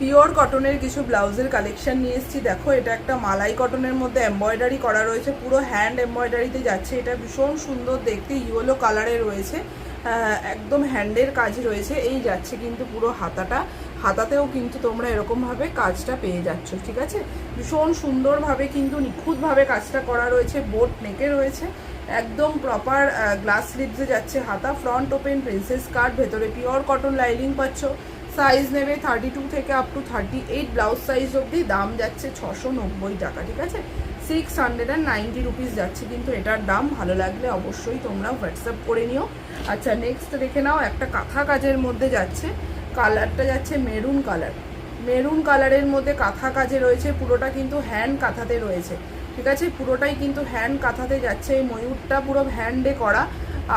Pure কটনের কিছু ব্লাউজের কালেকশন নিয়ে এসেছি। দেখো, এটা একটা মালাই কটনের মধ্যে এমব্রয়ডারি করা রয়েছে। পুরো হ্যান্ড এমব্রয়ডারিতে যাচ্ছে। এটা ভীষণ সুন্দর দেখতে ইয়েলো কালারে রয়েছে। একদম হ্যান্ডের কাজ রয়েছে। এই যাচ্ছে কিন্তু পুরো হাতাটা। হাতাতেও কিন্তু তোমরা এরকমভাবে কাজটা পেয়ে যাচ্ছ, ঠিক আছে? ভীষণ সুন্দরভাবে কিন্তু নিখুঁতভাবে কাজটা করা রয়েছে। বোট নেকে রয়েছে। একদম প্রপার গ্লাস স্লিপসে যাচ্ছে হাতা। ফ্রন্ট ওপেন প্রিন্সেস কাট ভেতরে পিওর কটন লাইনিং পাচ্ছ। সাইজ নেবে থার্টি টু থেকে up to thirty eight blouse size অবধি। দাম যাচ্ছে ছশো নব্বই টাকা, ঠিক আছে? Six hundred and ninety rupees যাচ্ছে, কিন্তু এটার দাম ভালো লাগলে অবশ্যই তোমরা হোয়াটসঅ্যাপ করে নিও। আচ্ছা নেক্সট দেখে নাও, একটা কাঁথা কাজের মধ্যে যাচ্ছে। কালারটা যাচ্ছে মেরুন কালার মেরুন কালারের মধ্যে কাঁথা কাজে রয়েছে, পুরোটা কিন্তু হ্যান্ড কাঁথাতে রয়েছে, ঠিক আছে? পুরোটাই কিন্তু হ্যান্ড কাঁথাতে যাচ্ছে, এই ময়ূরটা পুরো হ্যান্ডে করা।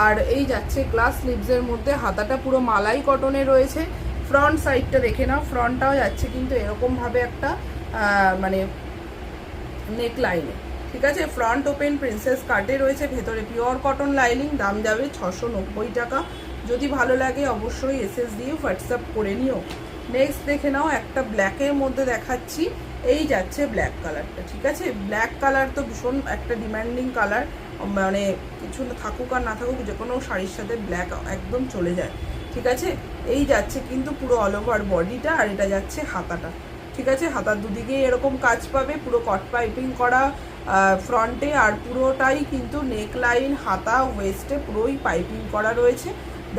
আর এই যাচ্ছে গ্লাস স্লিভসের মধ্যে, হাতাটা পুরো মালাই কটনে রয়েছে। ফ্রন্ট সাইডটা দেখে নাও ফ্রন্টটাও যাচ্ছে কিন্তু এরকমভাবে একটা মানে নেক লাইনে ঠিক আছে? ফ্রন্ট ওপেন প্রিন্সেস কাটে রয়েছে, ভেতরে পিওর কটন লাইনিং দাম যাবে ছশো টাকা। যদি ভালো লাগে অবশ্যই এসএস দিয়ে হোয়াটসঅ্যাপ করে নিও। নেক্সট দেখে নাও, একটা ব্ল্যাকের মধ্যে দেখাচ্ছি। এই যাচ্ছে ব্ল্যাক কালারটা ঠিক আছে? ব্ল্যাক কালার তো ভীষণ একটা ডিমান্ডিং কালার মানে কিছু থাকুক আর না থাকুক, যে কোনো শাড়ির সাথে ব্ল্যাক একদম চলে যায়। ঠিক আছে? এই যাচ্ছে কিন্তু পুরো অল ওভার বডিটা আর এটা যাচ্ছে হাতাটা। ঠিক আছে? হাতার দুদিকেই এরকম কাজ পাবে, পুরো কট পাইপিং করা ফ্রন্টে আর পুরোটাই কিন্তু নেক লাইন হাতা ওয়েস্টে পুরোই পাইপিং করা রয়েছে।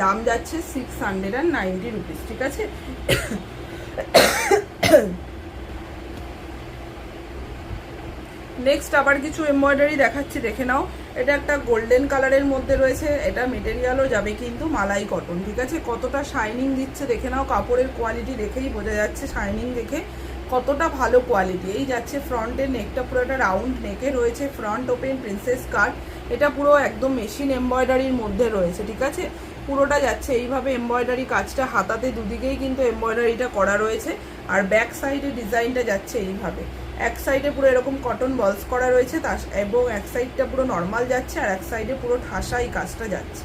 দাম যাচ্ছে six hundred and ninety rupees ঠিক আছে? নেক্সট আবার কিছু এমব্রয়ডারি দেখাচ্ছি, দেখে নাও। এটা একটা গোল্ডেন কালারের মধ্যে রয়েছে, এটা মেটেরিয়ালও যাবে কিন্তু মালাই কটন ঠিক আছে? কতটা শাইনিং দিচ্ছে দেখে নাও, কাপড়ের কোয়ালিটি দেখেই বোঝা যাচ্ছে শাইনিং দেখে কতটা ভালো কোয়ালিটি এই যাচ্ছে ফ্রন্টের নেকটা পুরো একটা রাউন্ড নেকে রয়েছে ফ্রন্ট ওপেন প্রিন্সেস কাট এটা পুরো একদম মেশিন এমব্রয়ডারির মধ্যে রয়েছে, ঠিক আছে? পুরোটা যাচ্ছে এইভাবে এমব্রয়ডারি কাজটা হাতাতে দুদিকেই কিন্তু এমব্রয়ডারিটা করা রয়েছে, আর ব্যাক সাইডে ডিজাইনটা যাচ্ছে এইভাবে। এক সাইডে পুরো এরকম কটন বলস করা রয়েছে, তার এবং এক সাইডটা পুরো নর্মাল যাচ্ছে আর এক সাইডে পুরো ঠাসা এই কাজটা যাচ্ছে।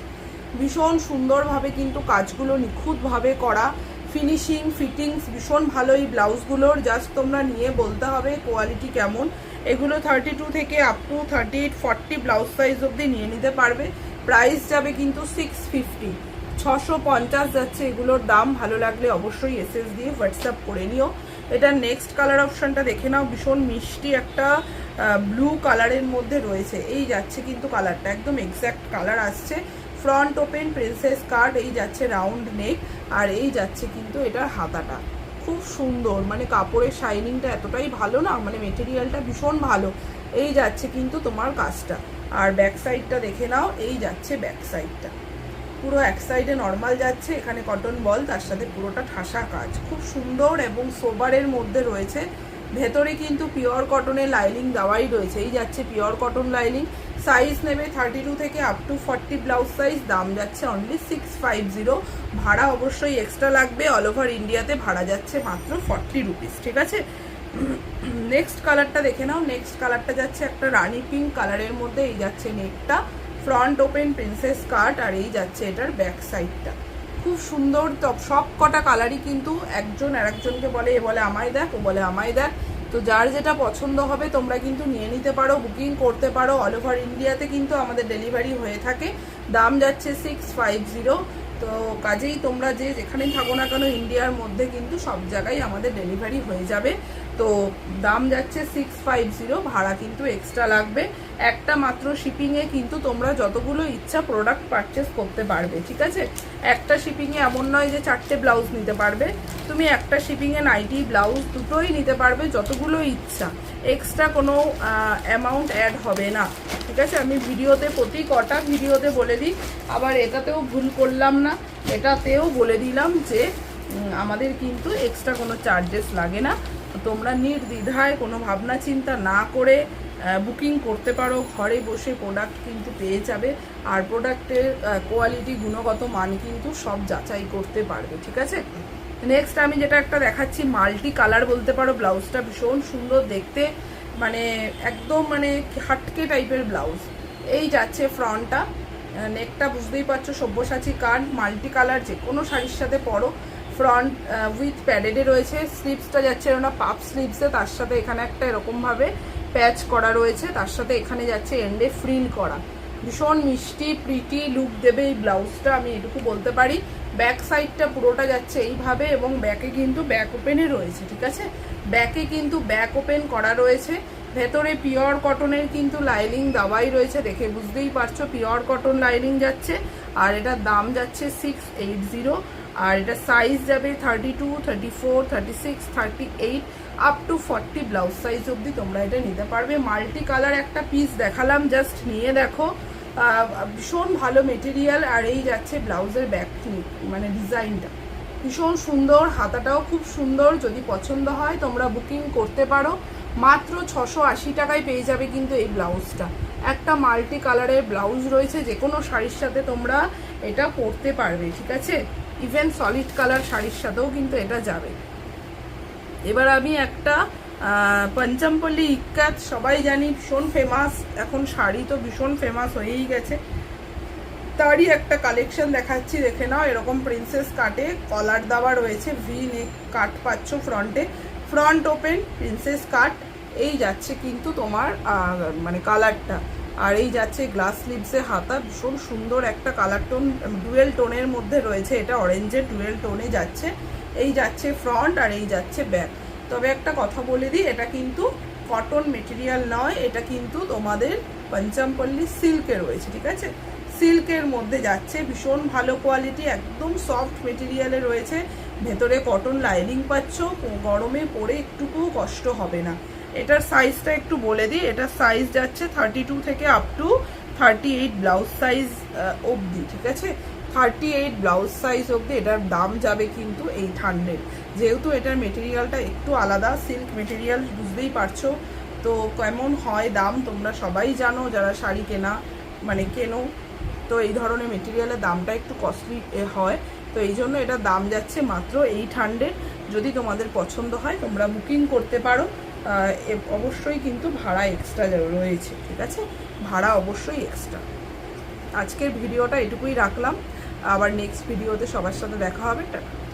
ভীষণ সুন্দরভাবে কিন্তু কাজগুলো নিখুঁতভাবে করা ফিনিশিং ফিটিংস ভীষণ ভালো এই ব্লাউজগুলোর। জাস্ট তোমরা নিয়ে বলতে হবে কোয়ালিটি কেমন। এগুলো থার্টি টু থেকে up to thirty eight forty blouse size অবধি নিয়ে নিতে পারবে। প্রাইস যাবে কিন্তু সিক্স ফিফটি ছশো পঞ্চাশ যাচ্ছে এগুলোর দাম। ভালো লাগলে অবশ্যই এসএস দিয়ে হোয়াটসঅ্যাপ করে নিও। এটার নেক্সট কালার অপশনটা দেখে নাও, ভীষণ মিষ্টি একটা ব্লু কালারের মধ্যে রয়েছে। এই যাচ্ছে কিন্তু কালারটা একদম এক্স্যাক্ট কালার আসছে। ফ্রন্ট ওপেন প্রিন্সেস কার্ড এই যাচ্ছে রাউন্ড নেক আর এই যাচ্ছে কিন্তু এটার হাতাটা। খুব সুন্দর মানে কাপড়ের শাইনিংটা এতটাই ভালো না মানে মেটেরিয়ালটা ভীষণ ভালো। এই যাচ্ছে কিন্তু তোমার কাজটা। আর ব্যাক সাইডটা দেখে নাও, এই যাচ্ছে ব্যাক সাইডটা পুরো এক সাইডে নর্মাল যাচ্ছে, এখানে কটন বল তার সাথে পুরোটা ঠাসা কাজ। খুব সুন্দর এবং সোবারের মধ্যে রয়েছে। ভেতরে কিন্তু পিওর কটনের লাইনিং দেওয়াই রয়েছে। এই যাচ্ছে পিওর কটন লাইনিং সাইজ নেবে থার্টি টু থেকে up to forty blouse size দাম যাচ্ছে অনলি সিক্স ফাইভ জিরো ভাড়া অবশ্যই এক্সট্রা লাগবে। অল ওভার ইন্ডিয়াতে ভাড়া যাচ্ছে মাত্র ফর্টি রুপিস ঠিক আছে? নেক্সট কালারটা দেখে নাও। নেক্সট কালারটা যাচ্ছে একটা রানি পিঙ্ক কালারের মধ্যে। এই যাচ্ছে নেকটা ফ্রন্ট ওপেন প্রিন্সেস কাট আর এই যাচ্ছে এটার ব্যাক সাইডটা খুব সুন্দর সব কটা কালারই কিন্তু একজন আর একজনকে বলে, এ বলে আমায় দেখ, ও বলে আমায় দেখ। তো যার যেটা পছন্দ হবে তোমরা কিন্তু নিয়ে নিতে পারো বুকিং করতে পারো। অল ওভার ইন্ডিয়াতে কিন্তু আমাদের ডেলিভারি হয়ে থাকে। দাম যাচ্ছে সিক্স ফাইভ জিরো তো কাজেই তোমরা যে যেখানেই থাকো না কেন, ইন্ডিয়ার মধ্যে কিন্তু সব জায়গায় আমাদের ডেলিভারি হয়ে যাবে। তো দাম যাচ্ছে সিক্স ফাইভ জিরো ভাড়া কিন্তু এক্সট্রা লাগবে। একটা মাত্র শিপিংয়ে কিন্তু তোমরা যতগুলো ইচ্ছা প্রোডাক্ট পারচেস করতে পারবে, ঠিক আছে? একটা শিপিংয়ে এমন নয় যে চারটে ব্লাউজ নিতে পারবে। তুমি একটা শিপিংয়ে নাইটি ব্লাউজ দুটোই নিতে পারবে, যতগুলো ইচ্ছা। এক্সট্রা কোনো অ্যামাউন্ট অ্যাড হবে না। ঠিক আছে? আমি ভিডিওতে প্রতি কটা ভিডিওতে বলে দিই। আবার এটাতেও ভুল করলাম না। এটাতেও বলে দিলাম যে আমাদের কিন্তু এক্সট্রা কোনো চার্জেস লাগে না। তোমরা নির্দ্বিধায় কোনো ভাবনা চিন্তা না করে বুকিং করতে পারো। ঘরে বসে প্রোডাক্ট কিন্তু পেয়ে যাবে। আর প্রোডাক্টের কোয়ালিটি গুণগত মান কিন্তু সব যাচাই করতে পারবে। ঠিক আছে? নেক্সট আমি যেটা একটা দেখাচ্ছি মাল্টি কালার বলতে পারো, ব্লাউজটা ভীষণ সুন্দর দেখতে মানে একদম মানে হাটকে টাইপের ব্লাউজ। এই যাচ্ছে ফ্রন্টটা নেকটা বুঝতেই পারছ, সব্যসাচী কান মাল্টি কালার যে কোনো শাড়ির সাথে পরো। ফ্রন্ট উইথ প্যাডেডে রয়েছে স্লিপসটা যাচ্ছে না পাপ স্লিপসে তার সাথে এখানে একটা এরকমভাবে প্যাচ করা রয়েছে, তার সাথে এখানে যাচ্ছে এন্ডে ফ্রিল করা। ভীষণ মিষ্টি প্রিটি লুক দেবে এই ব্লাউজটা, আমি এটুকু বলতে পারি। ব্যাক সাইডটা পুরোটা যাচ্ছে এইভাবে এবং ব্যাকে কিন্তু ব্যাক ওপেনে রয়েছে, ঠিক আছে? ব্যাকে কিন্তু ব্যাক ওপেন করা রয়েছে। ভেতরে পিওর কটনের কিন্তু লাইনিং দেওয়াই রয়েছে, দেখে বুঝতেই পারছ পিওর কটন লাইনিং যাচ্ছে। আর এটার দাম যাচ্ছে সিক্স এইট জিরো আর এটা সাইজ যাবে thirty two thirty four thirty six thirty eight up to forty blouse size অবধি তোমরা এটা নিতে পারবে। মাল্টি কালার একটা পিস দেখালাম জাস্ট নিয়ে দেখো। ভীষণ ভালো মেটেরিয়াল আর এই যাচ্ছে ব্লাউজের ব্যাক মানে ডিজাইনটা ভীষণ সুন্দর, হাতাটাও খুব সুন্দর, যদি পছন্দ হয় তোমরা বুকিং করতে পারো। মাত্র ছশো আশি টাকায় পেয়ে যাবে কিন্তু এই ব্লাউজটা। একটা মাল্টি কালারের ব্লাউজ রয়েছে, যে কোনো শাড়ির সাথে তোমরা এটা পরতে পারবে, ঠিক আছে? ইভেন সলিড কালার শাড়ির সাথেও কিন্তু এটা যাবে। এবার আমি একটা পঞ্চমপল্লী ইক্কাত, সবাই জানি ভীষণ ফেমাস এখন শাড়ি তো ভীষণ ফেমাস হয়েই গেছে। তারই একটা কালেকশন দেখাচ্ছি, দেখে নাও, এরকম প্রিন্সেস কাটে কলার দেওয়া রয়েছে ভি নেক কাট পাচ্ছ ফ্রন্টে ফ্রন্ট ওপেন প্রিন্সেস কাট এই যাচ্ছে কিন্তু তোমার মানে কালারটা আর এই যাচ্ছে গ্লাস লিপসে হাতা, ভীষণ সুন্দর একটা কালার টোন ডুয়েল টোনের মধ্যে রয়েছে, এটা অরেঞ্জের ডুয়েল টোনে যাচ্ছে। এই যাচ্ছে ফ্রন্ট আর এই যাচ্ছে ব্যাক তবে একটা কথা বলে দিই, এটা কিন্তু কটন মেটেরিয়াল নয়, এটা কিন্তু তোমাদের পঞ্চমপল্লী সিল্কে রয়েছে, ঠিক আছে? সিল্কের মধ্যে যাচ্ছে, ভীষণ ভালো কোয়ালিটি একদম সফট মেটেরিয়ালে রয়েছে। ভেতরে কটন লাইনিং পাচ্ছ, গরমে পরে একটুকুও কষ্ট হবে না। এটার সাইজটা একটু বলে দিই, এটার সাইজ যাচ্ছে থার্টি টু থেকে up to thirty eight blouse size অবধি, ঠিক আছে? থার্টি এইট ব্লাউজ সাইজ অবধি, এটার দাম যাবে কিন্তু এইট হান্ড্রেড যেহেতু এটার মেটেরিয়ালটা একটু আলাদা সিল্ক মেটেরিয়াল বুঝতেই পারছ। তো কেমন হয় দাম তোমরা সবাই জানো, যারা শাড়ি কেনা মানে কেনো। তো এই ধরনের মেটেরিয়ালের দামটা একটু কস্টলি হয়। তো এই জন্য এটা দাম যাচ্ছে মাত্র এইট হান্ড্রেড যদি তোমাদের পছন্দ হয়, তোমরা বুকিং করতে পারো। অবশ্যই কিন্তু ভাড়া এক্সট্রা রয়েছে, ঠিক আছে? ভাড়া অবশ্যই এক্সট্রা আজকের ভিডিওটা এটুকুই রাখলাম। আবার নেক্সট ভিডিওতে সবার সাথে দেখা হবে। টাটা।